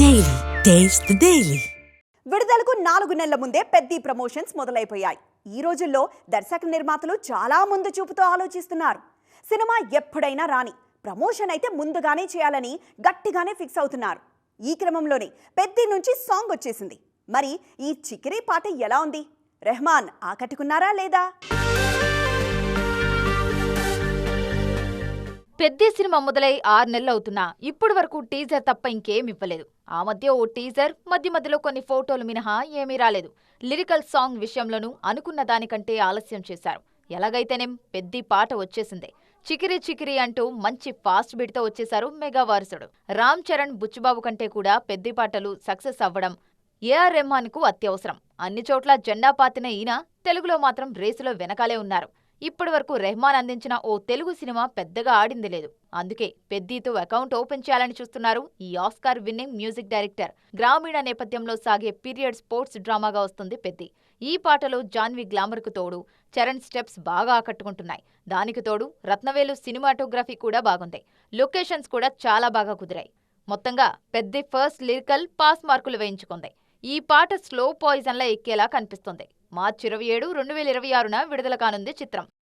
Daily taste daily విడుదలకు నాలుగు నెలల ముందే పెద్ద ప్రమోషన్స్ మొదలైపోయాయి. ఈ రోజుల్లో దర్శక నిర్మాతలు చాలా ముందు చూపుతో ఆలోచిస్తున్నారు. సినిమా ఎప్పుడైనా రాని ప్రమోషన్ అయితే ముందుగానే చేయాలని గట్టిగానే ఫిక్స్ అవుతున్నారు. ఈ క్రమంలోనే పెద్ది నుంచి సాంగ్ వచ్చేసింది. మరి ఈ చికిరీ పాట ఎలా ఉంది? రెహమాన్ ఆకట్టుకున్నారా లేదా? పెద్ద సినిమా మొదలై ఆరు నెలలు అవుతున్నా ఇప్పటి వరకు టీజర్ తప్ప ఇంకేం ఇవ్వలేదు. ఆ మధ్య ఓ టీజర్ మధ్య మధ్యలో కొన్ని ఫోటోలు మినహా ఏమీ రాలేదు. లిరికల్ సాంగ్ విషయంలోనూ అనుకున్న దానికంటే ఆలస్యం చేశారు. ఎలాగైతేనేం పెద్ది పాట వచ్చేసిందే. చికిరి చికిరి అంటూ మంచి ఫాస్ట్ బీట్తో వచ్చేశారు మెగా వారసుడు. రామ్ చరణ్ బుచ్చిబాబు కంటే కూడా పెద్ది పాటలు సక్సెస్ అవ్వడం ఏఆర్ రెహమాన్కు అత్యవసరం. అన్ని చోట్ల జెండా పాతిన ఈయన తెలుగులో మాత్రం రేసులో వెనకాలే ఉన్నారు. ఇప్పటి వరకు రెహమాన్ అందించిన ఓ తెలుగు సినిమా పెద్దగా ఆడింది లేదు. అందుకే పెద్దీతో అకౌంట్ ఓపెన్ చేయాలని చూస్తున్నారు ఈ ఆస్కార్ విన్నింగ్ మ్యూజిక్ డైరెక్టర్. గ్రామీణ నేపథ్యంలో సాగే పీరియడ్ స్పోర్ట్స్ డ్రామాగా వస్తుంది పెద్ది. ఈ పాటలో జాన్వి గ్లామర్కు తోడు చరణ్ స్టెప్స్ బాగా ఆకట్టుకుంటున్నాయి. దానికి తోడు రత్నవేలు సినిమాటోగ్రఫీ కూడా బాగుంది. లొకేషన్స్ కూడా చాలా బాగా కుదిరాయి. మొత్తంగా పెద్ది ఫస్ట్ లిరికల్ పాస్ మార్కులు వేయించుకుంది. ఈ పాట స్లో పాయిజన్లా ఎక్కేలా కనిపిస్తుంది. మార్చి ఇరవై ఏడు రెండు వేల ఇరవై ఆరున విడుదల కానుంది చిత్రం.